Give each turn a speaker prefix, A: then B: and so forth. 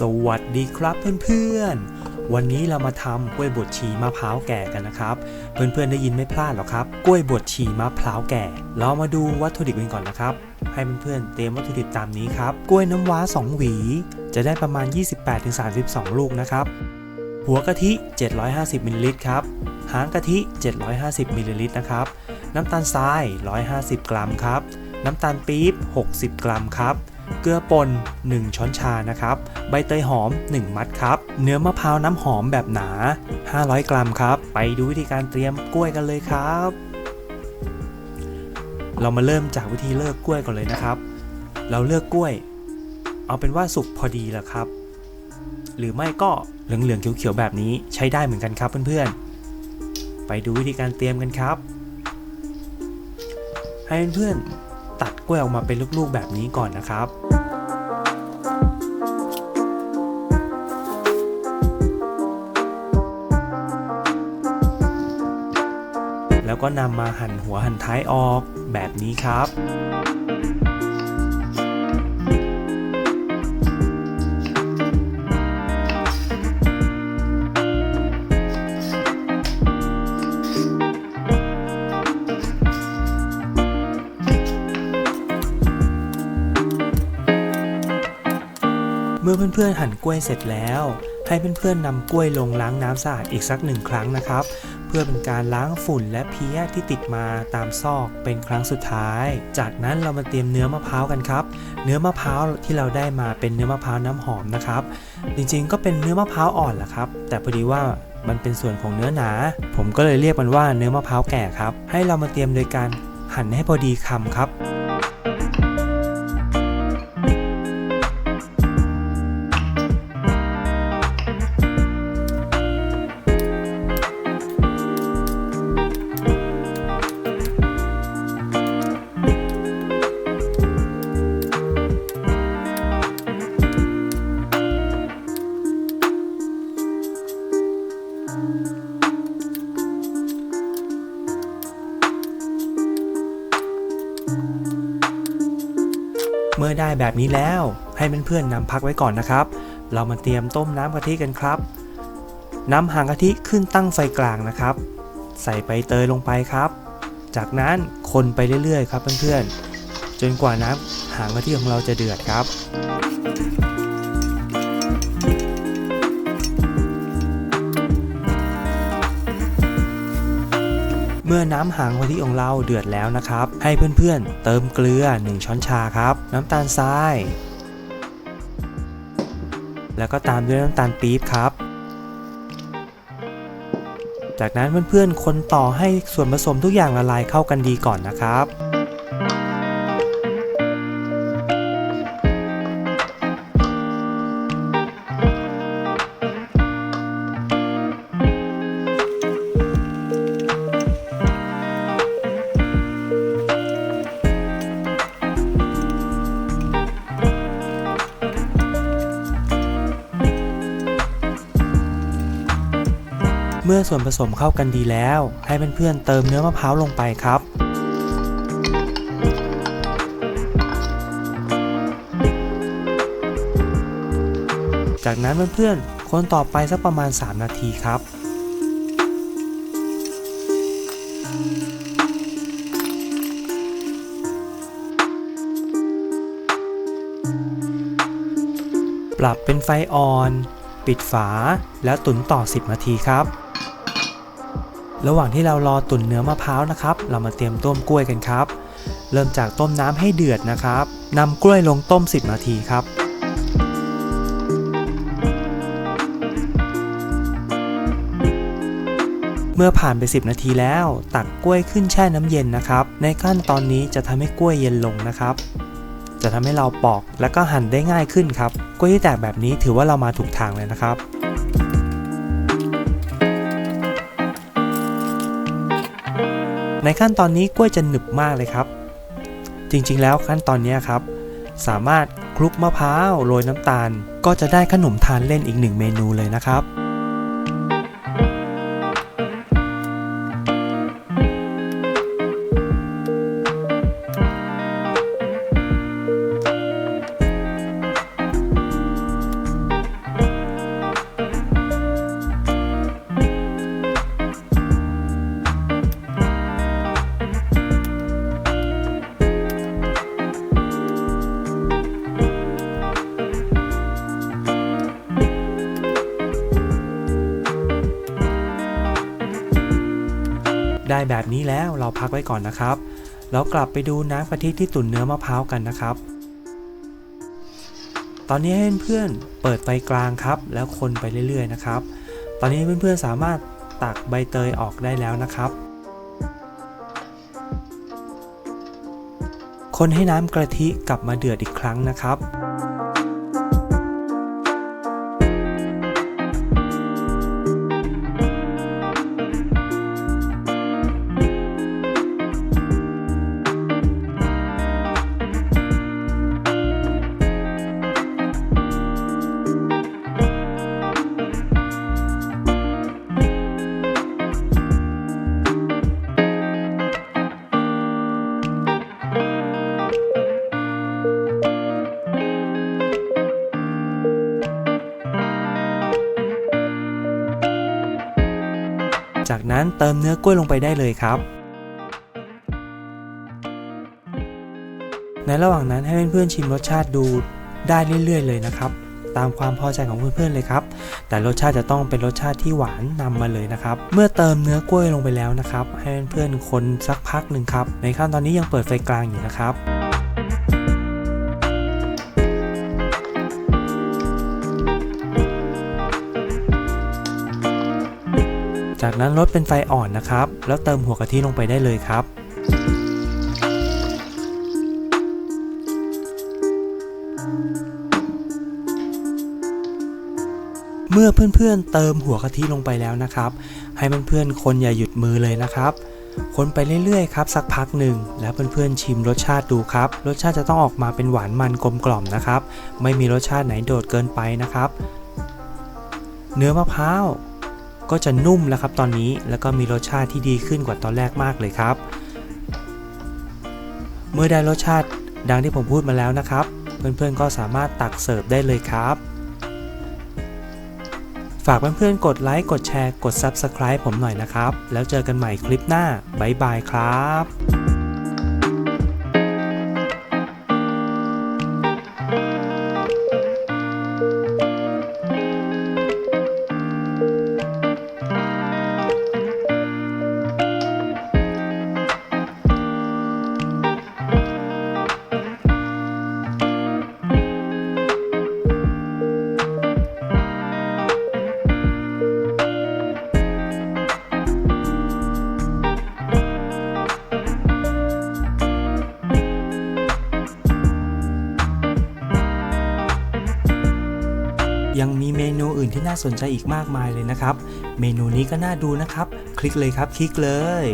A: สวัสดีครับเพื่อนๆ วันนี้เรามาทำกล้วยบดชีมะพร้าวแก่กันนะครับ เพื่อนๆได้ยินไม่พลาดหรอกครับ กล้วยบดชีมะพร้าวแก่ เรามาดูวัตถุดิบกันก่อนนะครับ ให้เพื่อนๆเตรียมวัตถุดิบตามนี้ครับ กล้วยน้ำว้า 2 หวี จะได้ประมาณ 28-32 ลูกนะครับ หัวกะทิ 750มิลลิลิตรครับ หางกะทิ 750มิลลิลิตรนะครับ น้ำตาลทราย 150 กรัมครับ น้ำตาลปี๊บ 60 กรัมครับ เกลือป่น1 ช้อนชานะครับ ใบเตยหอม 1 มัดครับ เนื้อมะพร้าวน้ำหอมแบบหนา 500 กรัมครับ ไปดูวิธีการเตรียมกล้วยกันเลยครับ เรามาเริ่มจากวิธีเลือกกล้วยก่อนเลยนะครับ เราเลือกกล้วย เอาเป็นว่าสุกพอดีแหละครับ หรือไม่ก็เหลืองๆเขียวๆแบบนี้ใช้ได้เหมือนกันครับเพื่อนๆ ไปดูวิธีการเตรียมกันครับ ให้เพื่อนๆ ตัดกล้วยออกมาเป็นลูกๆแบบนี้ก่อนนะครับแล้วก็นำมาหั่นหัวหั่นท้ายออกแบบนี้ครับ มื่อเพื่อนๆหั่นกล้วยเสร็จแล้ว ให้เพื่อนๆนำกล้วยลงล้างน้ำสะอาดอีกสักหนึ่งครั้งนะครับ เพื่อเป็นการล้างฝุ่นและเพี้ยที่ติดมาตามซอกเป็นครั้งสุดท้าย จากนั้นเรามาเตรียมเนื้อมะพร้าวกันครับ เนื้อมะพร้าวที่เราได้มาเป็นเนื้อมะพร้าวน้ำหอมนะครับ จริงๆก็เป็นเนื้อมะพร้าวอ่อนแหละครับ แต่พอดีว่ามันเป็นส่วนของเนื้อหนา ผมก็เลยเรียกมันว่าเนื้อมะพร้าวแก่ครับ ให้เรามาเตรียมโดยการหั่นให้พอดีคำครับ เมื่อได้แบบนี้แล้วให้เพื่อนๆนำพักไว้ก่อนนะครับ เรามาเตรียมต้มน้ำกะทิกันครับนำหางกะทิขึ้นตั้งไฟกลางนะครับ ใส่ใบเตยลงไปครับ จากนั้นคนไปเรื่อยๆ ครับเพื่อนๆ จนกว่าน้ำหางกะทิของเราจะเดือดครับ เมื่อน้ำหางกะทิของเราเดือดแล้วนะครับ ให้เพื่อนๆ เติมเกลือ 1 ช้อนชาครับ น้ำตาลทราย แล้วก็ตามด้วยน้ำตาลปี๊บครับ จากนั้นเพื่อนๆ คนต่อให้ส่วนผสมทุกอย่างละลายเข้ากันดีก่อนนะครับ เมื่อส่วนผสมเข้ากันดีแล้ว ให้เพื่อนๆเติมเนื้อมะพร้าวลงไปครับ จากนั้นเพื่อนๆคนต่อไปสักประมาณ 3 นาทีครับปรับเป็นไฟอ่อน ปิดฝา แล้วตุ๋นต่อ 10 นาทีครับ ระหว่างที่เรารอตุ๋นเนื้อมะพร้าวนะครับ เรามาเตรียมต้มกล้วยกันครับ เริ่มจากต้มน้ำให้เดือดนะครับนำกล้วยลงต้ม 10 นาทีครับเมื่อผ่านไป 10 นาทีแล้ว ตักกล้วยขึ้นแช่น้ำเย็นนะครับ ในขั้นตอนนี้จะทำให้กล้วยเย็นลงนะครับ จะทำให้เราปอกและก็หั่นได้ง่ายขึ้นครับ กล้วยที่แตกแบบนี้ถือว่าเรามาถูกทางเลยนะครับ ในขั้นตอนนี้กล้วยจะหนึบมากเลยครับ จริงๆแล้วขั้นตอนนี้ครับ สามารถคลุกมะพร้าวโรยน้ำตาล ก็จะได้ขนมทานเล่นอีกหนึ่งเมนูเลยนะครับ ได้แบบนี้แล้วเราพักไว้ก่อนนะครับแล้วกลับไปดูน้ำกะทิที่ตุ๋นเนื้อมะพร้าวกันนะครับ ตอนนี้ให้เพื่อนเปิดไฟกลางครับ แล้วคนไปเรื่อยๆนะครับ ตอนนี้เพื่อนๆสามารถตักใบเตยออกได้แล้วนะครับคนให้น้ำกะทิกลับมาเดือดอีกครั้งนะครับ จากนั้นเติมเนื้อกล้วยลงไปได้เลยครับ ในระหว่างนั้นให้เพื่อนๆชิมรสชาติดูได้เรื่อยๆ เลยนะครับ ตามความพอใจของเพื่อนๆเลยครับ แต่รสชาติจะต้องเป็นรสชาติที่หวานนำมาเลยนะครับ เมื่อเติมเนื้อกล้วยลงไปแล้วนะครับ ให้เพื่อนๆคนสักพักหนึ่งครับ ในขั้นตอนนี้ยังเปิดไฟกลางอยู่นะครับ จากนั้นลดเป็นไฟอ่อนนะครับ แล้วเติมหัวกะทิลงไปได้เลยครับ เมื่อเพื่อนๆเติมหัวกะทิลงไปแล้วนะครับ ให้เพื่อนๆคนอย่าหยุดมือเลยนะครับ คนไปเรื่อยๆครับสักพักหนึ่ง แล้วเพื่อนๆชิมรสชาติดูครับ รสชาติจะต้องออกมาเป็นหวานมันกลมกล่อมนะครับ ไม่มีรสชาติไหนโดดเกินไปนะครับ เนื้อมะพร้าว ก็จะนุ่มแล้วครับตอนนี้แล้วก็มีรสชาติที่ดีขึ้นกว่าตอนแรกมากเลยครับ เมื่อได้รสชาติดังที่ผมพูดมาแล้วนะครับ เพื่อนๆก็สามารถตักเสิร์ฟได้เลยครับ ฝากเพื่อนๆกดไลค์กดแชร์กด Subscribe ผมหน่อยนะครับ แล้วเจอกันใหม่คลิปหน้าบ๊ายบายครับ น่าสนใจอีกมากมายเลยนะครับ เมนูนี้ก็น่าดูนะครับ คลิกเลยครับ คลิกเลย